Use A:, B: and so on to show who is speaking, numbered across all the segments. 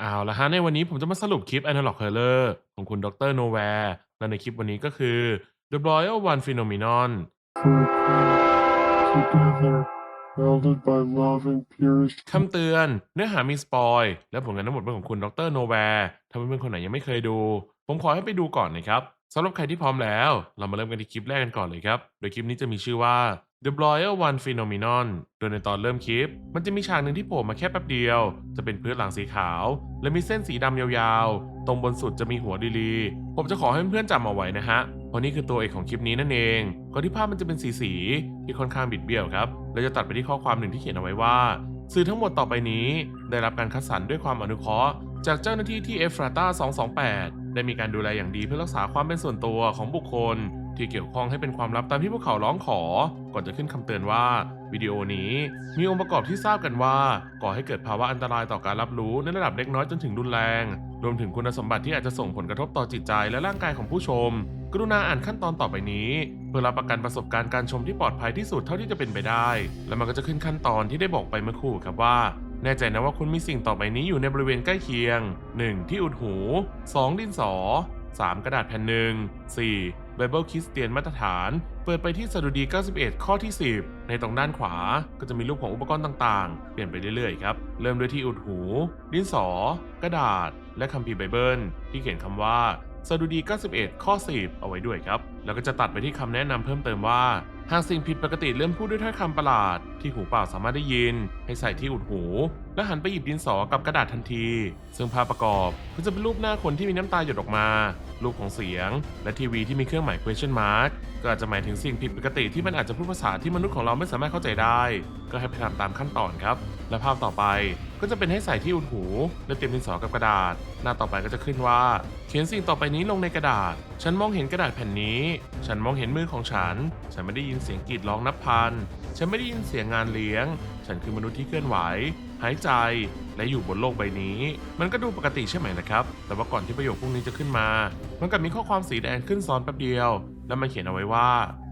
A: เอาละฮะในวันนี้ผมจะมาสรุปคลิป Analog Horror ของคุณดร Nowhere และในคลิปวันนี้ก็คือ The Royal One Phenomenon
B: for a time together, welded by love and purest
A: คำเตือน เนื้อหามีสปอย และผลงานทั้งหมดเป็นของคุณดร Nowhere ถ้าเพื่อนๆคนไหนยังไม่เคยดู ผมขอให้ไปดูก่อนนะครับสำหรับใครที่พร้อมแล้ว เรามาเริ่มกันที่คลิปแรกกันก่อนเลยครับ โดยคลิปนี้จะมีชื่อว่า The Royal One Phenomenon โดยในตอนเริ่มคลิป มันจะมีฉากหนึ่งที่โผล่มาแค่แป๊บเดียว จะเป็นพื้นหลังสีขาว และมีเส้นสีดำยาวๆ ตรงบนสุดจะมีหัวลี ผมจะขอให้เพื่อนๆจำเอาไว้นะฮะ เพราะนี่คือตัวเอกของคลิปนี้นั่นเองก่อนที่ภาพมันจะเป็นสีสีๆที่ค่อนข้างบิดเบี้ยวครับ เราจะตัดไปที่ข้อความหนึ่งที่เขียนเอาไว้ว่า สื่อทั้งหมดต่อไปนี้ ได้รับการคัดสรรด้วยความอนุเคราะห์ จากเจ้าหน้าที่ที่เอฟราตา228 ได้มีการดูแลอย่างดีเพื่อรักษาความเป็นส่วนตัวของบุคคล ที่เกี่ยวข้องให้เป็นความลับตามที่พวกเขาร้องขอ ก่อนจะขึ้นคำเตือนว่าวิดีโอนี้มีองค์ประกอบที่ทราบกันว่า ก่อให้เกิดภาวะอันตรายต่อการรับรู้ในระดับเล็กน้อยจนถึงรุนแรง รวมถึงคุณสมบัติที่อาจจะส่งผลกระทบต่อจิตใจและร่างกายของผู้ชม กรุณาอ่านขั้นตอนต่อไปนี้ เพื่อรับประกันประสบการณ์การชมที่ปลอดภัยที่สุดเท่าที่จะเป็นไปได้ แล้วมันก็จะขึ้นขั้นตอนที่ได้บอกไปเมื่อครู่ครับว่าแน่ใจนะว่าคุณมีสิ่งต่อไปนี้อยู่ในบริเวณใกล้เคียง 1. ที่อุดหู 2. ดินสอ 3. กระดาษแผ่นหนึ่ง 4. ไบเบิลคริสเตียนมาตรฐาน เปิดไปที่สดุดี 91 ข้อที่ 10 ในตรงด้านขวาก็จะมีรูปของอุปกรณ์ต่างๆ เปลี่ยนไปเรื่อยๆครับ เริ่มด้วยที่อุดหู ดินสอ กระดาษ และคัมภีร์ไบเบิล ที่เขียนคำว่าสดุดี 91 ข้อ 10 เอาไว้ด้วยครับ แล้วก็จะตัดไปที่คำแนะนำเพิ่มเติมว่า หากสิ่งผิดปกติเริ่มพูดด้วยถ้อยคำประหลาด ที่หูเปล่าสามารถได้ยิน ให้ใส่ที่อุดหู และหันไปหยิบดินสอกับกระดาษทันที ซึ่งภาพประกอบก็จะเป็นรูปหน้าคนที่มีน้ำตาหยดออกมา รูปของเสียง และทีวีที่มีเครื่องหมาย question mark ก็อาจจะหมายถึงสิ่งผิดปกติที่มันอาจจะพูดภาษาที่มนุษย์ของเราไม่สามารถเข้าใจได้ ก็ให้ไปทำตามขั้นตอนครับ และภาพต่อไป ก็จะเป็นให้ใส่ที่อุดหู และเตรียมดินสอกับกระดาษ หน้าต่อไปก็จะขึ้นว่า เขียนสิ่งต่อไปนี้ลงในกระดาษ ฉันมองเห็นกระดาษแผ่นนี้ ฉันมองเห็นมือของฉัน ฉันไม่ได้ยินเสียงกรีดร้องนับพัน ฉันไม่ได้ยินเสียงงานเลี้ยง ฉันคือมนุษย์ที่เคลื่อนไหว หายใจ และอยู่บนโลกใบนี้ มันก็ดูปกติใช่ไหมนะครับ แต่ว่าก่อนที่ประโยคพวกนี้จะขึ้นมา มันกลับมีข้อความสีแดงขึ้นซ้อนแป๊บเดียว แล้วมันเขียนเอาไว้ว่า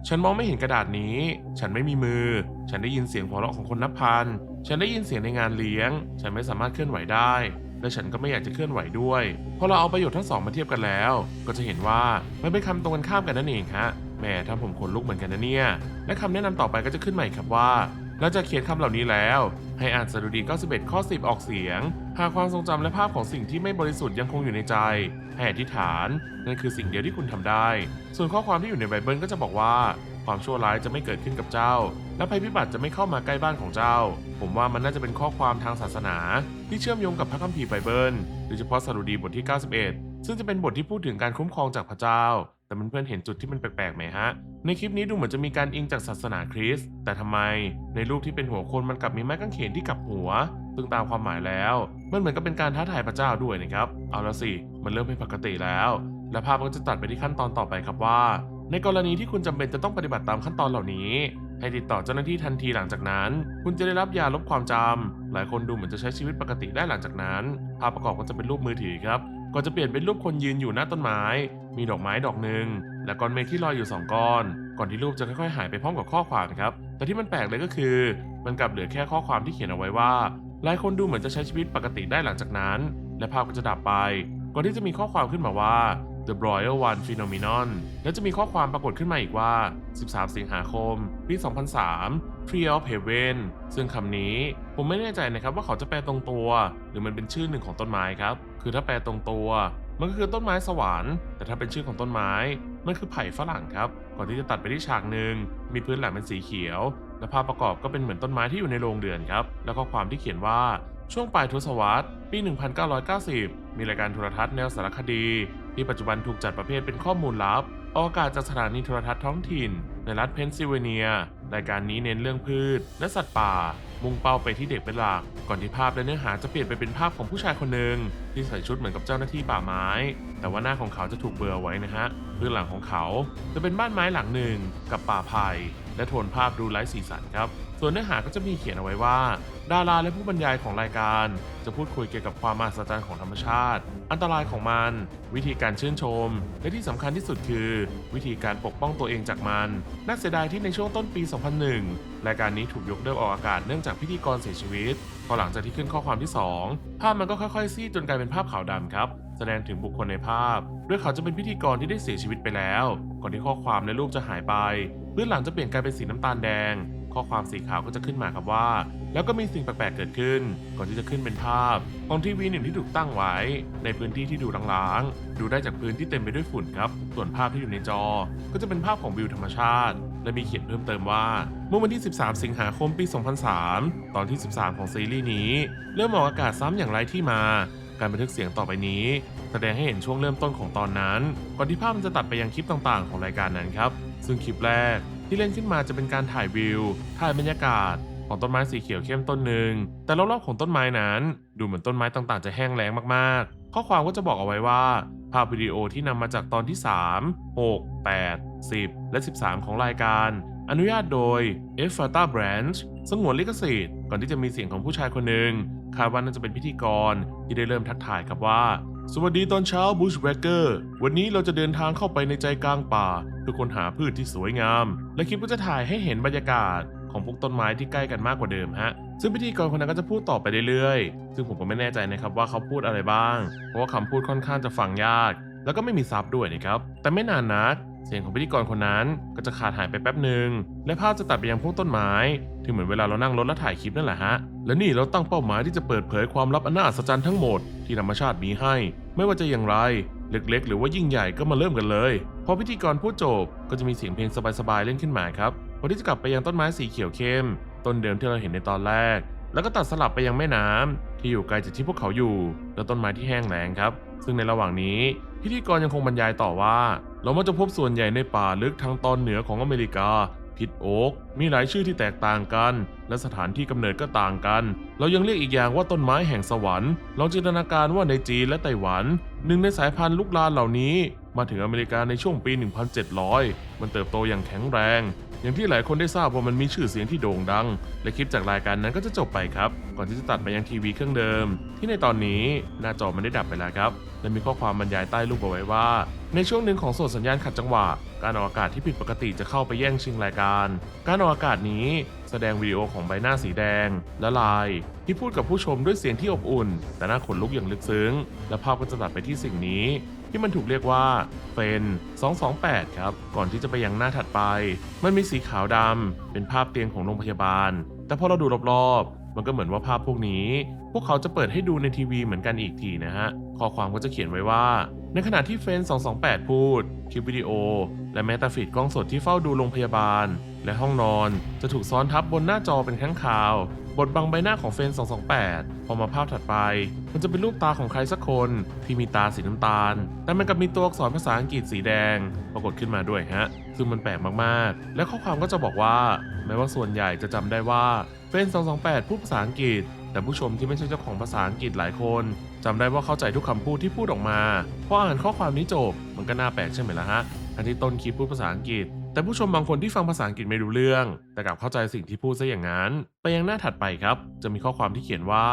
A: ฉันมองไม่เห็นกระดาษนี้ ฉันไม่มีมือ ฉันได้ยินเสียงหัวเราะของคนนับพัน ฉันได้ยินเสียงในงานเลี้ยง ฉันไม่สามารถเคลื่อนไหวได้ และฉันก็ไม่อยากจะเคลื่อนไหวด้วย พอเราเอาประโยชน์ทั้งสองมาเทียบกันแล้ว ก็จะเห็นว่ามันเป็นคำตรงกันข้ามกันนั่นเองฮะแหมทำผมขนลุกเหมือนกันนะเนี่ย และคำแนะนำต่อไปก็จะขึ้นใหม่ครับว่าหลังจากเขียนคำเหล่านี้แล้ว ให้อ่านสดุดี 91 ข้อ 10 ออกเสียง หากความทรงจำและภาพของสิ่งที่ไม่บริสุทธิ์ยังคงอยู่ในใจ ให้อธิษฐาน นั่นคือสิ่งเดียวที่คุณทำได้ ส่วนข้อความที่อยู่ในไบเบิลก็จะบอกว่า ความชั่วร้ายจะไม่เกิดขึ้นกับเจ้า และภัยพิบัติจะไม่เข้ามาใกล้บ้านของเจ้า ผมว่ามันน่าจะเป็นข้อความทางศาสนา ที่เชื่อมโยงกับพระคัมภีร์ไบเบิล โดยเฉพาะสดุดีบทที่ 91 ซึ่งจะเป็นบทที่พูดถึงการคุ้มครองจากพระเจ้า แต่มันเพื่อนๆเห็นจุดที่มันแปลกๆไหมฮะ ในคลิปนี้ดูเหมือนจะมีการอิงจากศาสนาคริสต์ แต่ทำไมในรูปที่เป็นหัวคนมันกลับมีไม้กางเขนที่กลับหัว ซึ่งตามความหมายแล้ว มันเหมือนกับเป็นการท้าทายพระเจ้าด้วยนะครับ เอาละสิ มันเริ่มเป็นปกติแล้ว และภาพก็จะตัดไปที่ขั้นตอนต่อไปครับว่า ในกรณีที่คุณจำเป็นจะต้องปฏิบัติตามขั้นตอนเหล่านี้ ให้ติดต่อเจ้าหน้าที่ทันทีหลังจากนั้น คุณจะได้รับยาลบความจำหลายคนดูเหมือนจะใช้ชีวิตปกติได้หลังจากนั้น ภาพประกอบก็จะเป็นรูปมือถือครับ ก่อนจะเปลี่ยนเป็นรูปคนยืนอยู่หน้าต้นไม้ มีดอกไม้ดอกหนึ่งและก้อนเมฆที่ลอยอยู่สองก้อน ก่อนที่รูปจะค่อยๆหายไปพร้อมกับข้อความครับ แต่ที่มันแปลกเลยก็คือ มันกลับเหลือแค่ข้อความที่เขียนเอาไว้ว่า หลายคนดูเหมือนจะใช้ชีวิตปกติได้หลังจากนั้น และภาพก็จะดับไป ก่อนที่จะมีข้อความขึ้นมาว่า The Royal One Phenomenon และจะมีข้อความปรากฏขึ้นมาอีกว่า 13 สิงหาคม ปี 2003 Tree of Heaven ซึ่งคำนี้ผมไม่แน่ใจนะครับว่าเขาจะแปลตรงตัว หรือมันเป็นชื่อหนึ่งของต้นไม้ครับ คือถ้าแปลตรงตัว มันก็คือต้นไม้สวรรค์ แต่ถ้าเป็นชื่อของต้นไม้ มันคือไผ่ฝรั่งครับ ก่อนที่จะตัดไปที่ฉากหนึ่ง มีพื้นหลังเป็นสีเขียว และภาพประกอบก็เป็นเหมือนต้นไม้ที่อยู่ในโรงเรือนครับ แล้วก็ความที่เขียนว่าช่วงปลายทศวรรษ ปี 1990 มีรายการโทรทัศน์แนวสารคดี ที่ปัจจุบันถูกจัดประเภทเป็นข้อมูลลับออกอากาศจากสถานีโทรทัศน์ท้องถิ่น ในรัฐเพนซิลเวเนีย รายการนี้เน้นเรื่องพืช และสัตว์ป่า มุ่งเป้าไปที่เด็กเป็นหลัก ก่อนที่ภาพและเนื้อหาจะเปลี่ยนไปเป็นภาพของผู้ชายคนหนึ่งที่ใส่ชุดเหมือนกับเจ้าหน้าที่ป่าไม้ แต่ว่าหน้าของเขาจะถูกเบลอไว้นะฮะพื้นหลังของเขาจะเป็นบ้านไม้หลังหนึ่งกับป่าไผ่ และโทนภาพดูไร้สีสันครับ ส่วนเนื้อหาก็จะมีเขียนเอาไว้ว่า ดาราและผู้บรรยายของรายการ จะพูดคุยเกี่ยวกับความมหัศจรรย์ของธรรมชาติ อันตรายของมัน วิธีการชื่นชม และที่สำคัญที่สุดคือ วิธีการปกป้องตัวเองจากมัน น่าเสียดายที่ในช่วงต้นปี 2001 รายการนี้ถูกยกเลิกออกอากาศเนื่องจากพิธีกรเสียชีวิตพอหลังจากที่ขึ้นข้อความที่ 2 ภาพมันก็ค่อยๆ ซีดจนกลายเป็นภาพขาวดำครับ แสดงถึงบุคคลในภาพ ด้วยเขาจะเป็นพิธีกรที่ได้เสียชีวิตไปแล้ว ก่อนที่ข้อความในรูปจะหายไป พื้นหลังจะเปลี่ยนกลายเป็นสีน้ำตาลแดง ข้อความสีขาวก็จะขึ้นมาครับว่า แล้วก็มีสิ่งแปลกๆเกิดขึ้น ก่อนที่จะขึ้นเป็นภาพของทีวีหนึ่งที่ถูกตั้งไว้ ในพื้นที่ที่ดูล้างๆ ดูได้จากพื้นที่เต็มไปด้วยฝุ่นครับ ส่วนภาพที่อยู่ในจอ ก็จะเป็นภาพของวิวธรรมชาติ และมีเขียนเพิ่มเติมว่า เมื่อวันที่ 13 สิงหาคมปี 2003 ตอนที่ 13 ของซีรีส์นี้ เริ่มออกอากาศซ้ำอย่างไร้ที่มาการบันทึกเสียงต่อไปนี้ แสดงให้เห็นช่วงเริ่มต้นของตอนนั้น ก่อนที่ภาพมันจะตัดไปยังคลิปต่างๆ ของรายการนั้นครับ ซึ่งคลิปแรกที่เล่นขึ้นมาจะเป็นการถ่ายวิว ถ่ายบรรยากาศ ของต้นไม้สีเขียวเข้มต้นหนึ่ง แต่รอบๆของต้นไม้นั้น ดูเหมือนต้นไม้ต่างๆ จะแห้งแล้งมากๆ ข้อความก็จะบอกเอาไว้ว่า ภาพวิดีโอที่นำมาจากตอนที่ 3 6 8 10 และ 13 ของรายการ อนุญาตโดย e f f a t a Branch สงวนลิขสิทธิ์ก่อนที่จะมีเสียงของผู้ชายคนหนึ่งคาดว่าน่าจะเป็นพิธีกรที่ได้เริ่มทักทายครับว่า สวัสดีตอนเช้าบูชแบเกอร์วันนี้เราจะเดินทางเข้าไปในใจกลางป่าเพื่อค้นหาพืชที่สวยงาม และคลิปก็จะถ่ายให้เห็นบรรยากาศของพวกต้นไม้ที่ใกล้กันมากกว่าเดิมฮะ ซึ่งพิธีกรคนนั้นก็จะพูดต่อไปเรื่อยๆ ซึ่งผมก็ไม่แน่ใจนะครับว่าเขาพูดอะไรบ้าง เพราะว่าคำพูดค่อนข้างจะฟังยาก แล้วก็ไม่มีซับด้วยนะครับ แต่ไม่นานนัก เสียงของพิธีกรคนนั้นก็จะขาดหายไปแป๊บหนึ่งและภาพจะตัดไปยังพวกต้นไม้ที่เหมือนเวลาเรานั่งรถแล้วถ่ายคลิปนั่นแหละฮะ และนี่เราตั้งเป้าหมายที่จะเปิดเผยความลับอันน่าอัศจรรย์ทั้งหมดที่ธรรมชาติมีให้ ไม่ว่าจะอย่างไรเล็กๆ หรือว่ายิ่งใหญ่ก็มาเริ่มกันเลยพอพิธีกรพูดจบก็จะมีเสียงเพลงสบายๆเล่นขึ้นมาครับก่อนที่จะกลับไปยังต้นไม้สีเขียวเข้มต้นเดิมที่เราเห็นในตอนแรก แล้วก็ตัดสลับไปยังแม่น้ำที่อยู่ไกลจากที่พวกเขาอยู่ และต้นไม้ที่แห้งแล้งครับ ซึ่งในระหว่างนี้ พิธีกรยังคงบรรยายต่อว่า เรามักจะพบส่วนใหญ่ในป่าลึกทางตอนเหนือของอเมริกาพิษโอ๊กมีหลายชื่อที่แตกต่างกัน และสถานที่กำเนิดก็ต่างกัน เรายังเรียกอีกอย่างว่าต้นไม้แห่งสวรรค์ลองจินตนาการว่าในจีนและไต้หวัน หนึ่งในสายพันธุ์ลูกลานเหล่านี้ มาถึงอเมริกาในช่วงปี 1700 มันเติบโตอย่างแข็งแรง อย่างที่หลายคนได้ทราบว่ามันมีชื่อเสียงที่โด่งดัง และคลิปจากรายการนั้นก็จะจบไปครับ ก่อนที่จะตัดไปยังทีวีเครื่องเดิม ที่ในตอนนี้หน้าจอมันได้ดับไปแล้วครับ และมีข้อความบรรยายใต้รูปเอาไว้ว่า ในช่วงหนึ่งของโสดสัญญาณขัดจังหวะ การออกอากาศที่ผิดปกติจะเข้าไปแย่งชิงรายการ การออกอากาศนี้แสดงวิดีโอของใบหน้าสีแดง และลาย ที่พูดกับผู้ชมด้วยเสียงที่อบอุ่น แต่น่าขนลุกอย่างลึกซึ้ง และภาพก็จะตัดไปที่สิ่งนี้ ที่มันถูกเรียกว่าเฟน228 ครับ ก่อนที่จะไปยังหน้าถัดไป มันมีสีขาวดำเป็นภาพเตียงของโรงพยาบาล แต่พอเราดูรอบๆมันก็เหมือนว่าภาพพวกนี้ พวกเขาจะเปิดให้ดูในทีวีเหมือนกันอีกทีนะฮะ ข้อความก็จะเขียนไว้ว่า ในขณะที่เฟน 228 พูด คลิปวิดีโอ และแม้แต่ฟีดกล้องสดที่เฝ้าดูโรงพยาบาล และห้องนอน จะถูกซ้อนทับบนหน้าจอเป็นครั้งคราว บทบังใบหน้าของเฟน 228 พอมาภาพถัดไป มันจะเป็นรูปตาของใครสักคนที่มีตาสีน้ำตาล แต่มันกับมีตัวอักษรภาษาอังกฤษสีแดง ปรากฏขึ้นมาด้วยฮะ ซึ่งมันแปลกมากๆ และข้อความก็จะบอกว่า แม้ว่าส่วนใหญ่จะจำได้ว่าเฟน 228 พูดภาษาอังกฤษ แต่ผู้ชมที่ไม่ใช่เจ้าของภาษาอังกฤษหลายคนจำได้ว่าเข้าใจทุกคำพูดที่พูดออกมาพออ่านข้อความนี้จบมันก็น่าแปลกใช่ไหมล่ะฮะอันที่ต้นคลิปพูดภาษาอังกฤษ แต่ผู้ชมบางคนที่ฟังภาษาอังกฤษไม่รู้เรื่อง แต่กลับเข้าใจสิ่งที่พูดซะอย่างนั้น ไปยังหน้าถัดไปครับ จะมีข้อความที่เขียนว่า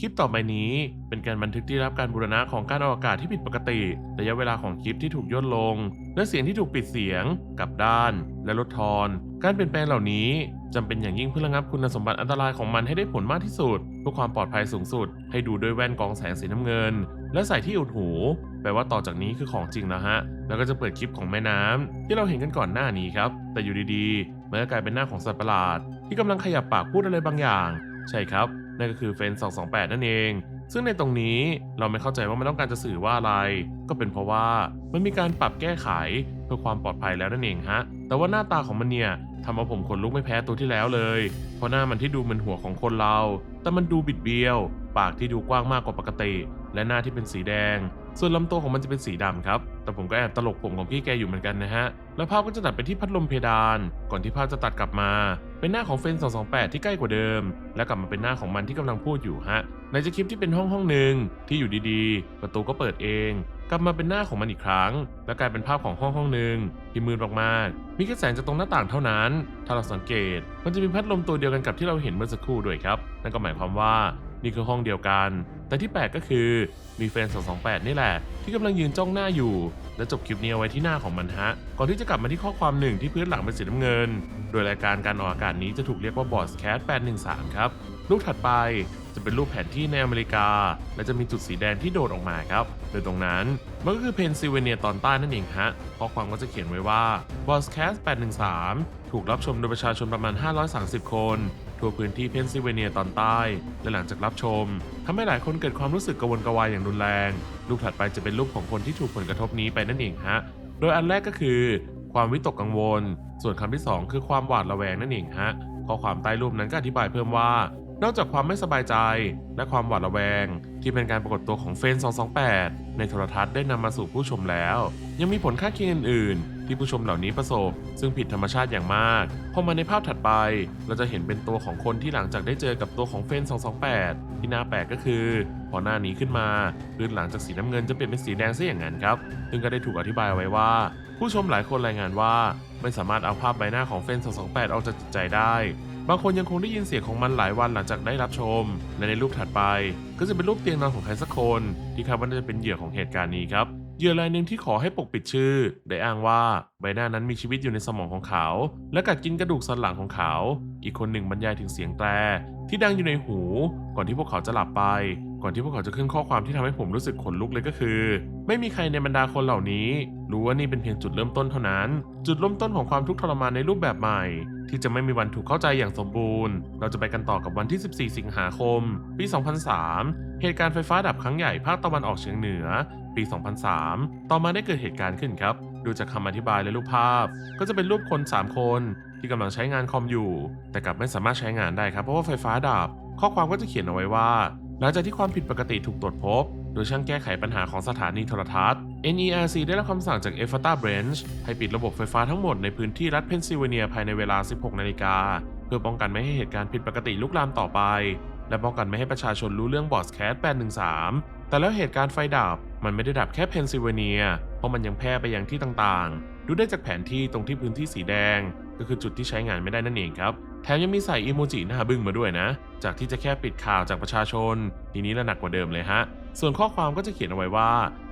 A: คลิปต่อไปนี้เป็นการบันทึกที่รับการบูรณะของการออกอากาศที่ผิดปกติ ระยะเวลาของคลิปที่ถูกย่นลง และเสียงที่ถูกปิดเสียง กลับด้าน และลดทอน การเปลี่ยนแปลงเหล่านี้จำเป็นอย่างยิ่งเพื่อระงับคุณสมบัติอันตรายของมันให้ได้ผลมากที่สุดเพื่อความปลอดภัยสูงสุด ให้ดูด้วยแว่นกองแสงสีน้ำเงิน และใส่ที่อุดหู แปลว่าต่อจากนี้คือของจริงแล้วฮะ แล้วก็จะเปิดคลิปของแม่น้ำที่เราเห็นกันก่อนหน้านี้ครับ แต่อยู่ดีๆมันก็กลายเป็นหน้าของสัตว์ประหลาด ที่กำลังขยับปากพูดอะไรบางอย่าง ใช่ครับ นั่นก็คือเฟน228 นั่นเอง ซึ่งในตรงนี้เราไม่เข้าใจว่ามันต้องการจะสื่อว่าอะไร ก็เป็นเพราะว่ามันมีการปรับแก้ไขเพื่อความปลอดภัยแล้วนั่นเองฮะ แต่ว่าหน้าตาของมันเนี่ยทำเอาผมขนลุกไม่แพ้ตัวที่แล้วเลย เพราะหน้ามันที่ดูเหมือนหัวของคนเรา แต่มันดูบิดเบี้ยว ปากที่ดูกว้างมากกว่าปกติ และหน้าที่เป็นสีแดง ส่วนลำตัวของมันจะเป็นสีดำครับ แต่ผมก็แอบตลกผมของพี่แกอยู่เหมือนกันนะฮะ แล้วภาพก็จะตัดไปที่พัดลมเพดาน ก่อนที่ภาพจะตัดกลับมา เป็นหน้าของเฟน 228 ที่ใกล้กว่าเดิม แล้วกลับมาเป็นหน้าของมันที่กำลังพูดอยู่ฮะ ในจะคลิปที่เป็นห้องห้องหนึ่งที่อยู่ดีๆ ประตูก็เปิดเอง กลับมาเป็นหน้าของมันอีกครั้ง และกลายเป็นภาพของห้องห้องหนึ่งที่มืดมากๆมีแค่แสงจากตรงหน้าต่างเท่านั้น ถ้าเราสังเกต มันจะมีพัดลมตัวเดียวกันกับที่เราเห็นเมื่อสักครู่ด้วยครับ นั่นก็หมายความว่านี่คือห้องเดียวกัน แต่ที่แปลกก็คือมีแฟน228 นี่แหละ ที่กำลังยืนจ้องหน้าอยู่ และจบคลิปนี้เอาไว้ที่หน้าของมันฮะ ก่อนที่จะกลับมาที่ข้อความหนึ่งที่พื้นหลังเป็นสีน้ำเงิน โดยรายการการออกอากาศนี้จะถูกเรียกว่าบอสแคส813 ครับ รูปถัดไปจะเป็นรูปแผนที่ในอเมริกา และจะมีจุดสีแดงที่โดดออกมาครับ โดยตรงนั้น มันก็คือเพนซิลเวเนียตอนใต้นั่นเองฮะข้อความก็จะเขียนไว้ว่า b o s c a s t 813 ถูกรับชมโดยประชาชนประมาณ 530 คน ทั่วพื้นที่เพนซิลเวเนียตอนใต้ และหลังจากรับชมทำให้หลายคนเกิดความรู้สึกกระวนกระวายอย่างรุนแรง รูปถัดไปจะเป็นรูปของคนที่ถูกผลกระทบนี้ไปนั่นเองฮะ โดยอันแรกก็คือ ความวิตกกังวล ส่วนคำที่ 2 คือความหวาดระแวงนั่นเองฮะ ข้อความใต้รูปนั้นก็อธิบายเพิ่มว่า นอกจากความไม่สบายใจ และความหวาดระแวง ที่เป็นการปรากฏตัวของเฟน 228 ในโทรทัศน์ได้นำมาสู่ผู้ชมแล้ว ยังมีผลข้างเคียงอื่นๆ ที่ผู้ชมเหล่านี้ประสบ ซึ่งผิดธรรมชาติอย่างมาก พอมาในภาพถัดไป เราจะเห็นเป็นตัวของคนที่หลังจากได้เจอกับตัวของเฟน 228 ที่น่าแปลกก็คือ พอหน้านี้ขึ้นมาพื้นหลังจากสีน้ำเงินจะเปลี่ยนเป็นสีแดงซะอย่างนั้นครับ ซึ่งก็ได้ถูกอธิบายไว้ว่า ผู้ชมหลายคนรายงานว่า ไม่สามารถเอาภาพใบหน้าของเฟน 228 ออกจากจิตใจได้บางคนยังคงได้ยินเสียงของมันหลายวันหลังจากได้รับชม และในรูปถัดไป ก็จะเป็นรูปเตียงนอนของใครสักคน ที่คาดว่าน่าจะเป็นเหยื่อของเหตุการณ์นี้ครับ เหยื่อรายหนึ่งที่ขอให้ปกปิดชื่อ ได้อ้างว่าใบหน้านั้นมีชีวิตอยู่ในสมองของเขา และกัดกินกระดูกสันหลังของเขา อีกคนหนึ่งบรรยายถึงเสียงแตรที่ดังอยู่ในหู ก่อนที่พวกเขาจะหลับไป ก่อนที่พวกเขาจะขึ้นข้อความที่ทำให้ผมรู้สึกขนลุกเลยก็คือ ไม่มีใครในบรรดาคนเหล่านี้ รู้ว่านี่เป็นเพียงจุดเริ่มต้นเท่านั้น จุดเริ่มต้นของความทุกข์ทรมานในรูปแบบใหม่ ที่จะไม่มีวันถูกเข้าใจอย่างสมบูรณ์ เราจะไปกันต่อกับวันที่ 14 สิงหาคม ปี 2003 เหตุการณ์ไฟฟ้าดับครั้งใหญ่ภาคตะวันออกเฉียงเหนือ ปี 2003 ต่อมาได้เกิดเหตุการณ์ขึ้นครับ ดูจากคำอธิบายและรูปภาพ ก็จะเป็นรูปคน 3 คน ที่กำลังใช้งานคอมอยู่ แต่กลับไม่สามารถใช้งานได้ครับเพราะว่าไฟฟ้าดับ ข้อความก็จะเขียนเอาไว้ว่า หลังจากที่ความผิดปกติถูกตรวจพบ โดยช่างแก้ไขปัญหาของสถานีโทรทัศน์ NERC ได้รับคำสั่งจาก e f a t a Branch ให้ปิดระบบไฟฟ้าทั้งหมดในพื้นที่รัฐเพนซิลเวเนียภายในเวลา 16 นาฬิกาเพื่อป้องกันไม่ให้เหตุการณ์ผิดปกติลุกลามต่อไป และป้องกันไม่ให้ประชาชนรู้เรื่องบอสแคส813 แต่แล้วเหตุการณ์ไฟดับ มันไม่ได้ดับแค่เพนซิลเวเนีย เพราะมันยังแพร่ไปยังที่ต่างๆ ดูได้จากแผนที่ตรงที่พื้นที่สีแดง ก็คือจุดที่ใช้งานไม่ได้นั่นเองครับ แถมยังมีใส่อีโมจิหน้าบึ้งมาด้วยนะ จากที่จะแค่ปิดข่าวจากประชาชน ทีนี้ระหนักกว่าเดิมเลยฮะ ส่วนข้อความก็จะเขียนเอาไว้ว่า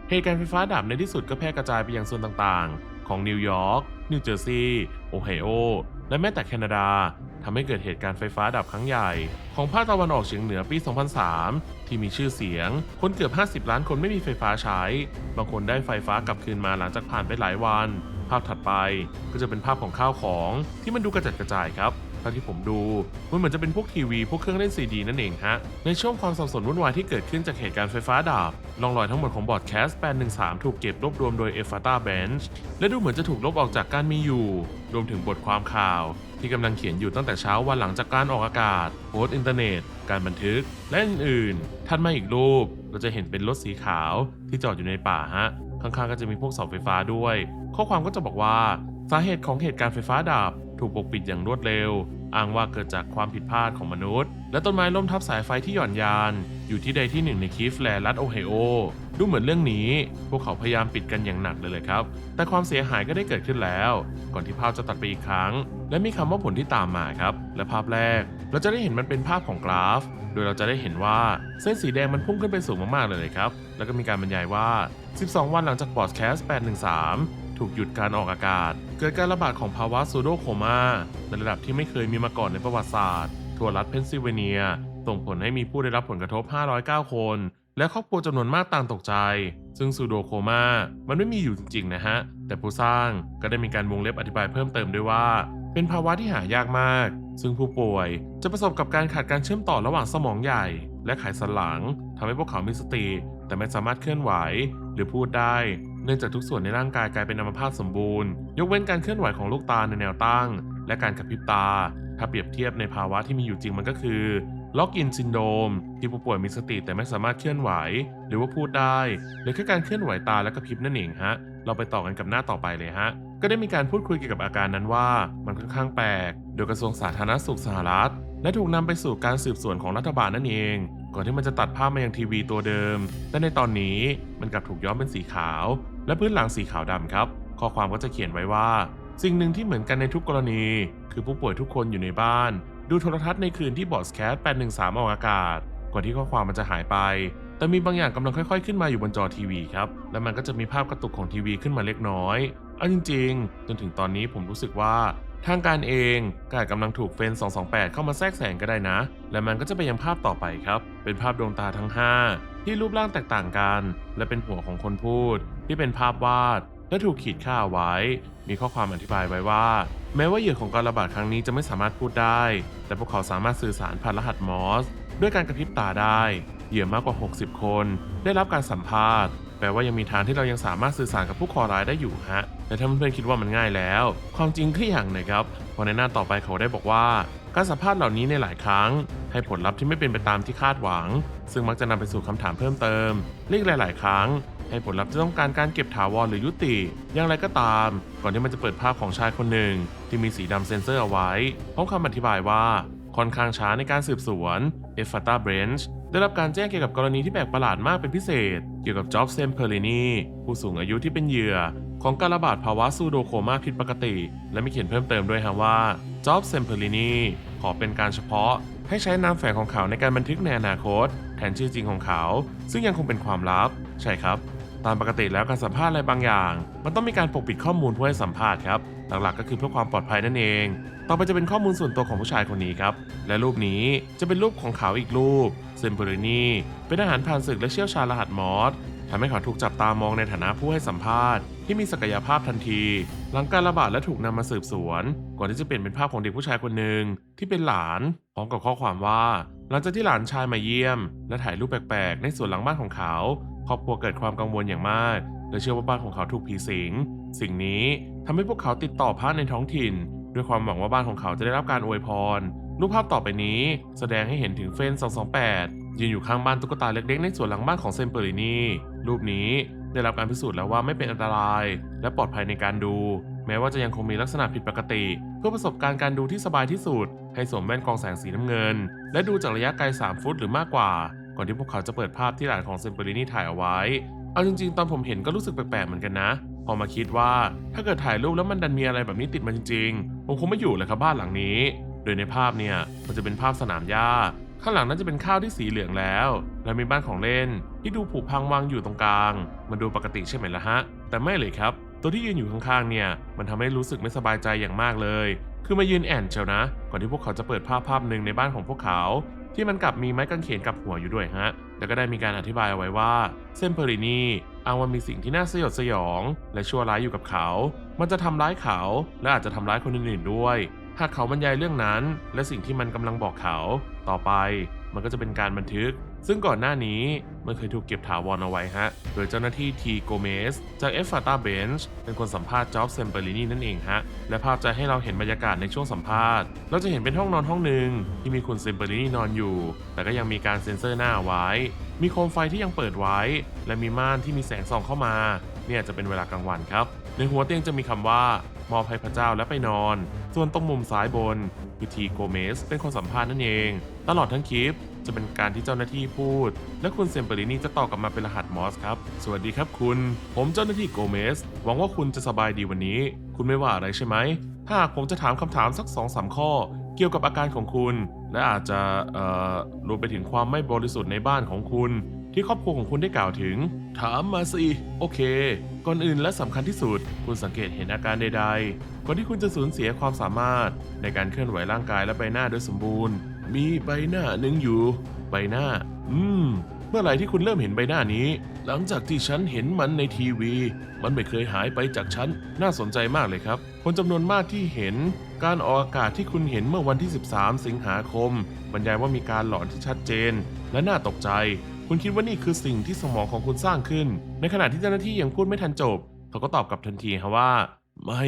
A: เหตุการณ์ไฟฟ้าดับในที่สุดก็แพร่กระจายไปยังส่วนต่างๆ ของนิวยอร์ก นิวเจอร์ซีย์ โอไฮโอและแม้แต่แคนาดาทำให้เกิดเหตุการณ์ไฟฟ้าดับครั้งใหญ่ ของภาคตะวันออกเฉียงเหนือปี 2003 ที่มีชื่อเสียง คนเกือบ 50 ล้านคนไม่มีไฟฟ้าใช้ บางคนได้ไฟฟ้ากลับคืนมาหลังจากผ่านไปหลายวัน ภาพถัดไปก็จะเป็นภาพของข้าวของที่มันดูกระจัดกระจายครับ ท่าที่ผมดูมันเหมือนจะเป็นพวกทีวี พวกเครื่องเล่นซีดีนั่นเองฮะ ในช่วงความสับสนวุ่นวายที่เกิดขึ้นจากเหตุการณ์ไฟฟ้าดับร่องรอยทั้งหมดของบอร์ดแคสต์813 ถูกเก็บรวบรวมโดย e f a t a Bench และดูเหมือนจะถูกลบออกจากการมีอยู่ รวมถึงบทความข่าว ที่กำลังเขียนอยู่ตั้งแต่เช้าวันหลังจากการออกอากาศโพสต์อินเทอร์เน็ต การบันทึก และอื่นๆถัดมาอีกรูปเราจะเห็นเป็นรถสีขาวที่จอดอยู่ในป่าฮะข้างๆก็จะมีพวกเสาไฟฟ้าด้วย ข้อความก็จะบอกว่าสาเหตุของเหตุการณ์ไฟฟ้าดับ ถูกปกปิดอย่างรวดเร็ว อ้างว่าเกิดจากความผิดพลาดของมนุษย์ และต้นไม้ล้มทับสายไฟที่หย่อนยาน อยู่ที่ใดที่หนึ่งในคีฟแลนด์รัฐโอไฮโอ ดูเหมือนเรื่องนี้ พวกเขาพยายามปิดกันอย่างหนักเลยเลยครับ แต่ความเสียหายก็ได้เกิดขึ้นแล้ว ก่อนที่ภาพจะตัดไปอีกครั้ง และมีคำว่าผลที่ตามมาครับ และภาพแรก เราจะได้เห็นมันเป็นภาพของกราฟ โดยเราจะได้เห็นว่าเส้นสีแดงมันพุ่งขึ้นไปสูงมากๆเลยครับ แล้วก็มีการบรรยายว่า 12 วันหลังจากบอดแคสต์813 ถูกหยุดการออกอากาศ เกิดการระบาดของภาวะซูโดโคมาในระดับที่ไม่เคยมีมาก่อนในประวัติศาสตร์ ทั่วรัฐเพนซิลเวเนีย ส่งผลให้มีผู้ได้รับผลกระทบ 509 คน และครอบครัวจำนวนมากต่างตกใจ ซึ่งซูโดโคมามันไม่มีอยู่จริงๆนะฮะ แต่ผู้สร้างก็ได้มีการวงเล็บอธิบายเพิ่มเติมด้วยว่า เป็นภาวะที่หายากมาก ซึ่งผู้ป่วยจะประสบกับการขาดการเชื่อมต่อระหว่างสมองใหญ่ และไขสันหลังทำให้พวกเขามีสติแต่ไม่สามารถเคลื่อนไหว หรือพูดได้ เนื่องจากทุกส่วนในร่างกายกลายเป็นอัมพาตสมบูรณ์ ยกเว้นการเคลื่อนไหวของลูกตาในแนวตั้ง และการกระพริบตา ถ้าเปรียบเทียบในภาวะที่มีอยู่จริงมันก็คือล็อกอินซินโดมที่ผู้ป่วยมีสติแต่ไม่สามารถเคลื่อนไหว หรือว่าพูดได้หรือแค่การเคลื่อนไหวตาและกระพริบนั่นเองฮะ เราไปต่อกันกับหน้าต่อไปเลยฮะ ก็ได้มีการพูดคุยเกี่ยวกับอาการนั้นว่า มันค่อนข้างแปลก โดยกระทรวงสาธารณสุขสหรัฐ และถูกนำไปสู่การสืบสวนของรัฐบาลนั่นเอง ก่อนที่มันจะตัดภาพมายังทีวีตัวเดิม แต่ในตอนนี้มันกลับถูกย้อมเป็นสีขาว และพื้นหลังสีขาวดำครับ ข้อความก็จะเขียนไว้ว่า สิ่งหนึ่งที่เหมือนกันในทุกกรณี คือผู้ป่วยทุกคนอยู่ในบ้าน ดูโทรทัศน์ในคืนที่บอสแคส813 ออกอากาศ ก่อนที่ข้อความมันจะหายไป แต่มีบางอย่างกำลังค่อย ๆ ขึ้นมาอยู่บนจอทีวีครับ และมันก็จะมีภาพกระตุกของทีวีขึ้นมาเล็กน้อยเอาจริง ๆ จนถึงตอนนี้ผมรู้สึกว่าทางการเองก็อาจกำลังถูกเฟน 228 เข้ามาแทรกแซงก็ได้นะ และมันก็จะไปยังภาพต่อไปครับ เป็นภาพดวงตาทั้ง 5 ที่รูปร่างแตกต่างกัน และเป็นหัวของคนพูด ที่เป็นภาพวาดและถูกขีดค่าไว้ มีข้อความอธิบายไว้ว่า แม้ว่าเหยื่อของการระบาดครั้งนี้จะไม่สามารถพูดได้ แต่พวกเขาสามารถสื่อสารผ่านรหัสมอส ด้วยการกระพริบตาได้ เหยื่อมากกว่า 60 คน ได้รับการสัมภาษณ์ แปลว่ายังมีทางที่เรายังสามารถสื่อสารกับผู้ก่อร้ายได้อยู่ฮะ แต่ถ้าเพื่อนๆคิดว่ามันง่ายแล้ว ความจริงคืออย่างนงครับพราะในหน้าต่อไปเขาได้บอกว่า การสัมภาษณ์เหล่านี้ในหลายครั้ง ให้ผลลัพธ์ที่ไม่เป็นไปตามที่คาดหวัง ซึ่งมักจะนำไปสู่คำถามเพิ่มเติมเรียกหลาย ๆ ครั้ง ให้ผลลัพธ์ที่ต้องการการเก็บถาวรหรือยุติ อย่างไรก็ตาม ก่อนที่มันจะเปิดภาพของชายคนหนึ่ง ที่มีสีดำเซ็นเซอร์เอาไว้พร้อมคำอธิบายว่าค่อนข้างช้าในการสืบสวนเอฟฟาตาเบรนช์ได้รับการแจ้งเกี่ยวกับกรณีที่แปลกประหลาดมากเป็นพิเศษ เกี่ยวกับจ็อบเซมเพอร์ลินีผู้สูงอายุที่เป็นเหยื่อ ของการระบาดภาวะซูโดโคมาผิดปกติ และมีเขียนเพิ่มเติมด้วยฮะว่าจ็อบเซมเพอร์ลินีขอเป็นการเฉพาะ ให้ใช้นามแฝงของเขาในการบันทึกในอนาคต แทนชื่อจริงของเขา ซึ่งยังคงเป็นความลับ ใช่ครับ ตามปกติแล้วการสัมภาษณ์อะไรบางอย่าง มันต้องมีการปกปิดข้อมูลเพื่อให้สัมภาษณ์ครับ หลักๆก็คือเพื่อความปลอดภัยนั่นเอง ต่อไปจะเป็นข้อมูลส่วนตัวของผู้ชายคนนี้ครับ และรูปนี้จะเป็นรูปของเขาอีกรูปเซมเปอร์นีเป็นทหารผ่านศึกและเชี่ยวชาญรหัสมอสทำให้เขาถูกจับตามองในฐานะผู้ให้สัมภาษณ์ ที่มีศักยภาพทันที หลังการระบาดและถูกนำมาสืบสวน ก่อนที่จะเปลี่ยนเป็นภาพของเด็กผู้ชายคนหนึ่งที่เป็นหลานพร้อมกับข้อความว่า หลังจากที่หลานชายมาเยี่ยม และถ่ายรูปแปลกๆ ในสวนหลังบ้านของเขา ครอบครัวเกิดความกังวลอย่างมาก และเชื่อว่าบ้านของเขาถูกผีสิง สิ่งนี้ทำให้พวกเขาติดต่อพระในท้องถิ่น ด้วยความหวังว่าบ้านของเขาจะได้รับการอวยพร รูปภาพต่อไปนี้ แสดงให้เห็นถึงเฟน 228 ยืนอยู่ข้างบ้านตุ๊กตาเล็กๆ ในสวนหลังบ้านของเซมเปอรินีรูปนี้ได้รับการพิสูจน์แล้วว่าไม่เป็นอันตราย และปลอดภัยในการดู แม้ว่าจะยังคงมีลักษณะผิดปกติ เพื่อประสบการณ์การดูที่สบายที่สุด ให้สวมแว่นกองแสงสีน้ำเงิน และดูจากระยะไกล 3 ฟุตหรือมากกว่า ก่อนที่พวกเขาจะเปิดภาพที่หลานของเซมเปอรินีถ่ายเอาไว้ เอาจริง ๆ ตอนผมเห็นก็รู้สึกแปลกๆเหมือนกันนะ พอมาคิดว่าถ้าเกิดถ่ายรูปแล้วมันดันมีอะไรแบบนี้ติดมาจริงๆผมคงไม่อยู่เลยครับบ้านหลังนี้ โดยในภาพเนี่ยมันจะเป็นภาพสนามหญ้าข้างหลังน่าจะเป็นข้าวที่สีเหลืองแล้ว และมีบ้านของเล่น ที่ดูผุพังวางอยู่ตรงกลาง มันดูปกติใช่ไหมล่ะฮะ แต่ไม่เลยครับ ตัวที่ยืนอยู่ข้างๆเนี่ย มันทำให้รู้สึกไม่สบายใจอย่างมากเลย คือมายืนแอนเชียวนะ ก่อนที่พวกเขาจะเปิดภาพภาพหนึ่งในบ้านของพวกเขา ที่มันกลับมีไม้กางเขนกับหัวอยู่ด้วยฮะ แล้วก็ได้มีการอธิบายเอาไว้ว่าเซนเพอรินีอ้างว่ามีสิ่งที่น่าสยดสยอง และชั่วร้ายอยู่กับเขา มันจะทำร้ายเขา และอาจจะทำร้ายคนอื่นๆด้วย หากเขาบรรยายเรื่องนั้น และสิ่งที่มันกำลังบอกเขา ต่อไป มันก็จะเป็นการบันทึก ซึ่งก่อนหน้านี้มันเคยถูกเก็บถาวรเอาไว้ฮะ โดยเจ้าหน้าที่ทีโกเมสจากเอฟฟาตาเบนช์เป็นคนสัมภาษณ์จ็อบเซมเปอรินีนั่นเองฮะ และภาพจะให้เราเห็นบรรยากาศในช่วงสัมภาษณ์ เราจะเห็นเป็นห้องนอนห้องหนึ่งที่มีคุณเซมเปอรินีนอนอยู่ แต่ก็ยังมีการเซ็นเซอร์หน้าเอาไว้ มีโคมไฟที่ยังเปิดไว้ และมีม่านที่มีแสงส่องเข้ามา เนี่ยจะเป็นเวลากลางวันครับ ในหัวเตียงจะมีคำว่ามอบให้พระเจ้าและไปนอน ส่วนตรงมุมซ้ายบนคือทีโกเมสเป็นคนสัมภาษณ์นั่นเอง ตลอดทั้งคลิปจะเป็นการที่เจ้าหน้าที่พูด และคุณเซมเปอรินีจะตอบกลับมาเป็นรหัสมอสครับ สวัสดีครับคุณ ผมเจ้าหน้าที่โกเมส หวังว่าคุณจะสบายดีวันนี้ คุณไม่ว่าอะไรใช่ไหม ถ้าหากผมจะถามคำถามสัก2องสามข้อ เกี่ยวกับอาการของคุณ และอาจจะ เอ่อ รวมไปถึงความไม่บริสุทธิ์ในบ้านของคุณ ที่ครอบครัวของคุณได้กล่าวถึง ถามมาสิ โอเค ก่อนอื่นและสำคัญที่สุด คุณสังเกตเห็นอาการใดๆก่อนที่คุณจะสูญเสียความสามารถ ในการเคลื่อนไหวร่างกายและใบหน้าโดยสมบูรณ์ มีใบหน้าหนึ่งอยู่ ใบหน้า อืม เมื่อไหร่ที่คุณเริ่มเห็นใบหน้านี้ หลังจากที่ฉันเห็นมันในทีวี มันไม่เคยหายไปจากฉัน น่าสนใจมากเลยครับ คนจำนวนมากที่เห็น การออกอากาศที่คุณเห็นเมื่อวันที่ 13 สิงหาคม บรรยายว่ามีการหลอนที่ชัดเจน และน่าตกใจ คุณคิดว่านี่คือสิ่งที่สมองของคุณสร้างขึ้น ในขณะที่เจ้าหน้าที่ยังพูดไม่ทันจบ เขาก็ตอบกลับทันทีฮะว่า ไม่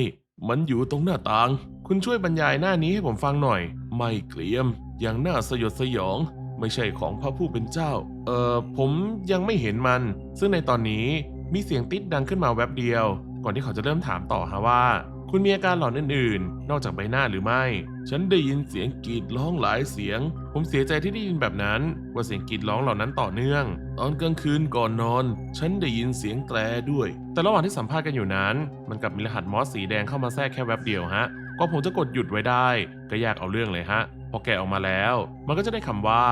A: มันอยู่ตรงหน้าต่าง คุณช่วยบรรยายหน้านี้ให้ผมฟังหน่อย ไม่เกลียม อย่างน่าสยดสยอง ไม่ใช่ของพระผู้เป็นเจ้า เอ่อ ผมยังไม่เห็นมัน ซึ่งในตอนนี้มีเสียงติดดังขึ้นมาแวบเดียว ก่อนที่เขาจะเริ่มถามต่อฮะว่า คุณมีอาการหลอนอื่นๆ นอกจากใบหน้าหรือไม่ ฉันได้ยินเสียงกรีดร้องหลายเสียง ผมเสียใจที่ได้ยินแบบนั้น ว่าเสียงกรีดร้องเหล่านั้นต่อเนื่อง ตอนกลางคืนก่อนนอน ฉันได้ยินเสียงแตรด้วย แต่ระหว่างที่สัมภาษณ์กันอยู่นั้น มันกลับมีรหัสมอสสีแดงเข้ามาแทรกแค่แวบเดียวฮะ ก็ผมจะกดหยุดไว้ได้ ก็ยากเอาเรื่องเลยฮะ พอแกะออกมาแล้ว มันก็จะได้คำว่า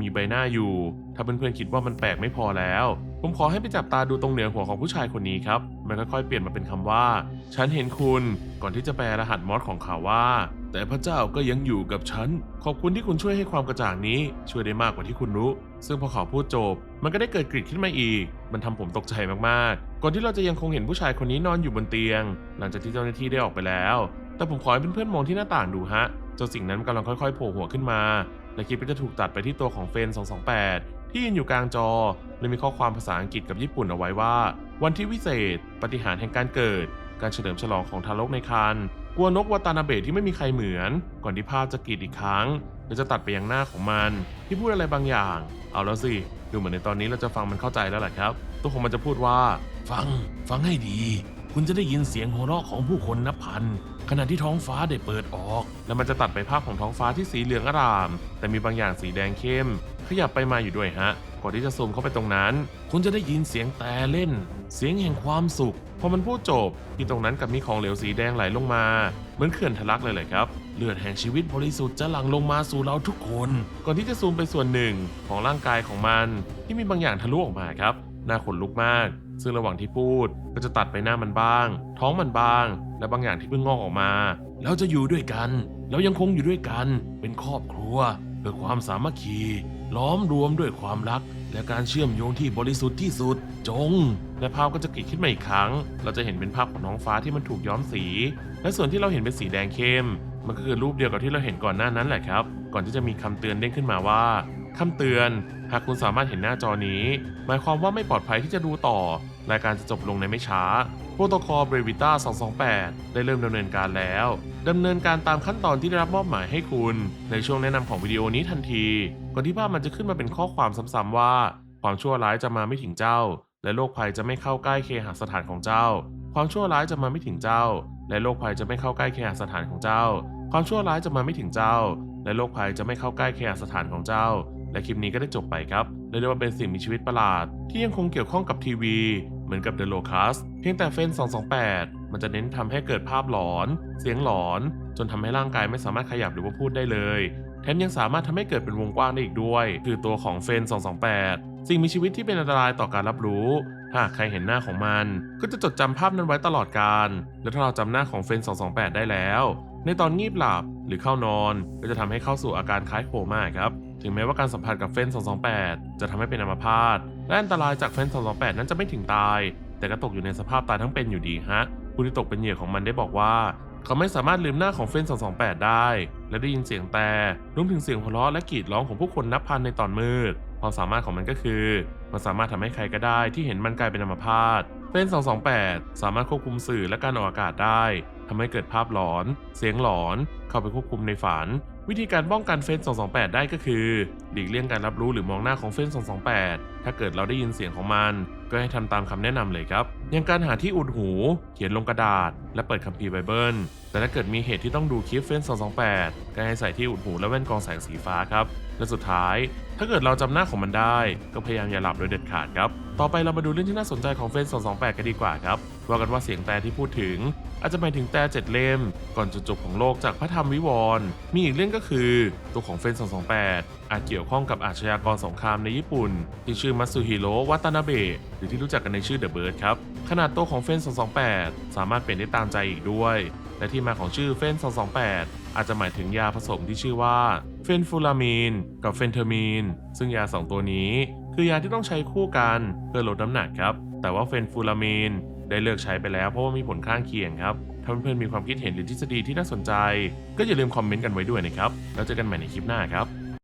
A: มีใบหน้าอยู่ ถ้าเพื่อนๆคิดว่ามันแปลกไม่พอแล้ว ผมขอให้ไปจับตาดูตรงเหนือหัวของผู้ชายคนนี้ครับ มันค่อยๆเปลี่ยนมาเป็นคำว่า ฉันเห็นคุณ ก่อนที่จะแปลรหัสมอสของเขาว่า แต่พระเจ้าก็ยังอยู่กับฉัน ขอบคุณที่คุณช่วยให้ความกระจ่างนี้ ช่วยได้มากกว่าที่คุณรู้ ซึ่งพอเขาพูดจบ มันก็ได้เกิดกริดขึ้นมาอีก มันทำผมตกใจมากๆ ก่อนที่เราจะยังคงเห็นผู้ชายคนนี้นอนอยู่บนเตียง หลังจากที่เจ้าหน้าที่ได้ออกไปแล้ว แต่ผมขอให้เพื่อนๆมองที่หน้าต่างดูฮะ เจ้าสิ่งนั้นกำลังค่อยๆโผล่หัวขึ้นมาและคลิปก็จะถูกตัดไปที่ตัวของเฟน 228 ที่ยืนอยู่กลางจอและมีข้อความภาษาอังกฤษกับญี่ปุ่นเอาไว้ว่า วันที่วิเศษ ปฏิหารแห่งการเกิด การเฉลิมฉลองของทารกในครรภ์กลัวนกวาตานาเบะที่ไม่มีใครเหมือน ก่อนที่ภาพจะกรีดอีกครั้งและจะตัดไปยังหน้าของมัน ที่พูดอะไรบางอย่าง เอาแล้วสิ ดูเหมือนในตอนนี้เราจะฟังมันเข้าใจแล้วแหละครับ ตัวของมันจะพูดว่า ฟัง ฟังให้ดี คุณจะได้ยินเสียงหัวเราะของผู้คนนับพัน ขณะที่ท้องฟ้าได้เปิดออก แล้วมันจะตัดไปภาพของท้องฟ้าที่สีเหลืองอร่าม แต่มีบางอย่างสีแดงเข้ม ขยับไปมาอยู่ด้วยฮะก่อนที่จะซูมเข้าไปตรงนั้น คุณจะได้ยินเสียงแต่เล่น เสียงแห่งความสุข พอมันพูดจบ ที่ตรงนั้นกับมีของเหลวสีแดงไหลลงมา เหมือนเขื่อนทะลักเลยเลยครับ เลือดแห่งชีวิตบริสุทธิ์จะหลั่งลงมาสู่เราทุกคน ก่อนที่จะซูมไปส่วนหนึ่งของร่างกายของมัน ที่มีบางอย่างทะลุออกมาครับ น่าขนลุกมาก ซึ่งระหว่างที่พูดก็จะตัดไปหน้ามันบ้าง ท้องมันบ้าง และบางอย่างที่เพิ่งงอกออกมา แล้วจะอยู่ด้วยกัน แล้วยังคงอยู่ด้วยกัน เป็นครอบครัวเพื่อความสามัคคี ล้อมรวมด้วยความรัก และการเชื่อมโยงที่บริสุทธิ์ที่สุด จง และภาพก็จะกรีดขึ้นมาอีกครั้ง เราจะเห็นเป็นภาพของท้องฟ้าที่มันถูกย้อมสี และส่วนที่เราเห็นเป็นสีแดงเข้ม มันก็คือรูปเดียวกับที่เราเห็นก่อนหน้านั้นแหละครับ ก่อนที่จะมีคำเตือนเด้งขึ้นมาว่าคำเตือน หากคุณสามารถเห็นหน้าจอนี้ หมายความว่าไม่ปลอดภัยที่จะดูต่อ รายการจะจบลงในไม่ช้า โปรโตคอลเบรวิต้า228 ได้เริ่มดำเนินการแล้ว ดำเนินการตามขั้นตอนที่ได้รับมอบหมายให้คุณ ในช่วงแนะนำของวิดีโอนี้ทันที ก่อนที่ภาพมันจะขึ้นมาเป็นข้อความซ้ำๆว่า ความชั่วร้ายจะมาไม่ถึงเจ้า และโรคภัยจะไม่เข้าใกล้เคหสถานของเจ้า ความชั่วร้ายจะมาไม่ถึงเจ้า และโรคภัยจะไม่เข้าใกล้เคหสถานของเจ้า ความชั่วร้ายจะมาไม่ถึงเจ้า และโรคภัยจะไม่เข้าใกล้เคหสถานของเจ้าและคลิปนี้ก็ได้จบไปครับเรียกได้ว่าเป็นสิ่งมีชีวิตประหลาด ที่ยังคงเกี่ยวข้องกับทีวี มือนกับ The Locust เพียงแต่เฟน 228 มันจะเน้นทำให้เกิดภาพหลอน เสียงหลอน จนทำให้ร่างกายไม่สามารถขยับหรือว่าพูดได้เลยแถมยังสามารถทำให้เกิดเป็นวงกว้างได้อีกด้วย คือตัวของเฟน 228 สิ่งมีชีวิตที่เป็นอันตรายต่อการรับรู้ หากใครเห็นหน้าของมัน ก็จะจดจำภาพนั้นไว้ตลอดกาลและถ้าเราจำหน้าของเฟน 228 ได้แล้ว ในตอนงีบหลับหรือเข้านอน ก็จะทำให้เข้าสู่อาการคล้ายโคม่าครับ ถึงแม้ว่าการสัมผัสกับเฟน 228 จะทำให้เป็นอัมพาตและอันตรายจากเฟน 228 นั้นจะไม่ถึงตาย แต่ก็ตกอยู่ในสภาพตายทั้งเป็นอยู่ดีฮะ ผู้ที่ตกเป็นเหยื่อของมันได้บอกว่า เขาไม่สามารถลืมหน้าของเฟน 228 ได้ และได้ยินเสียงแต่รวมถึงเสียงหัวเราะและกรีดร้องของผู้คนนับพันในตอนมืดความสามารถของมันก็คือมันสามารถทำให้ใครก็ได้ที่เห็นมันกลายเป็นอัมพาตเฟน 228 สามารถควบคุมสื่อและการออกอากาศได้ทำให้เกิดภาพหลอน เสียงหลอน เข้าไปควบคุมในฝัน วิธีการป้องกันเฟน228 ได้ก็คือหลีกเลี่ยงการรับรู้หรือมองหน้าของเฟน228 ถ้าเกิดเราได้ยินเสียงของมัน ก็ให้ทำตามคำแนะนำเลยครับ อย่างการหาที่อุดหู เขียนลงกระดาษ และเปิดคัมภีร์ไบเบิล แต่ถ้าเกิดมีเหตุที่ต้องดูคลิปเฟน228 ก็ให้ใส่ที่อุดหูและแว่นกองแสงสีฟ้าครับ และสุดท้าย ถ้าเกิดเราจำหน้าของมันได้ ก็พยายามอย่าหลับโดยเด็ดขาดครับ ต่อไปเรามาดูเรื่องที่น่าสนใจของเฟน228 กันดีกว่าครับ ว่ากันว่าเสียงแต่ที่พูดถึง อาจจะหมายถึงแต่เจ็ดเล่ม ก่อนจุดจบของโลกจากพระธรรมวิวรณ์มีอีกเรื่องก็คือตัวของเฟน 228 อาจเกี่ยวข้องกับอาชญากรสงครามในญี่ปุ่น ที่ชื่อมัตสึฮิโรวัตานาเบะหรือที่รู้จักกันในชื่อเดอะเบิร์ดครับ ขนาดตัวของเฟน 228 สามารถเปลี่ยนได้ตามใจอีกด้วย และที่มาของชื่อเฟน 228อาจจะหมายถึงยาผสมที่ชื่อว่าเฟนฟูลามีนกับเฟนเทอร์มีน ซึ่งยาสองตัวนี้ คือยาที่ต้องใช้คู่กันเพื่อลดน้ำหนักครับ แต่ว่าเฟนฟูลามีน ได้เลิกใช้ไปแล้วเพราะว่ามีผลข้างเคียงครับ ถ้าเพื่อนๆมีความคิดเห็นหรือทฤษฎีที่น่าสนใจ ก็อย่าลืมคอมเมนต์กันไว้ด้วยนะครับ แล้วเจอกันใหม่ในคลิปหน้าครับ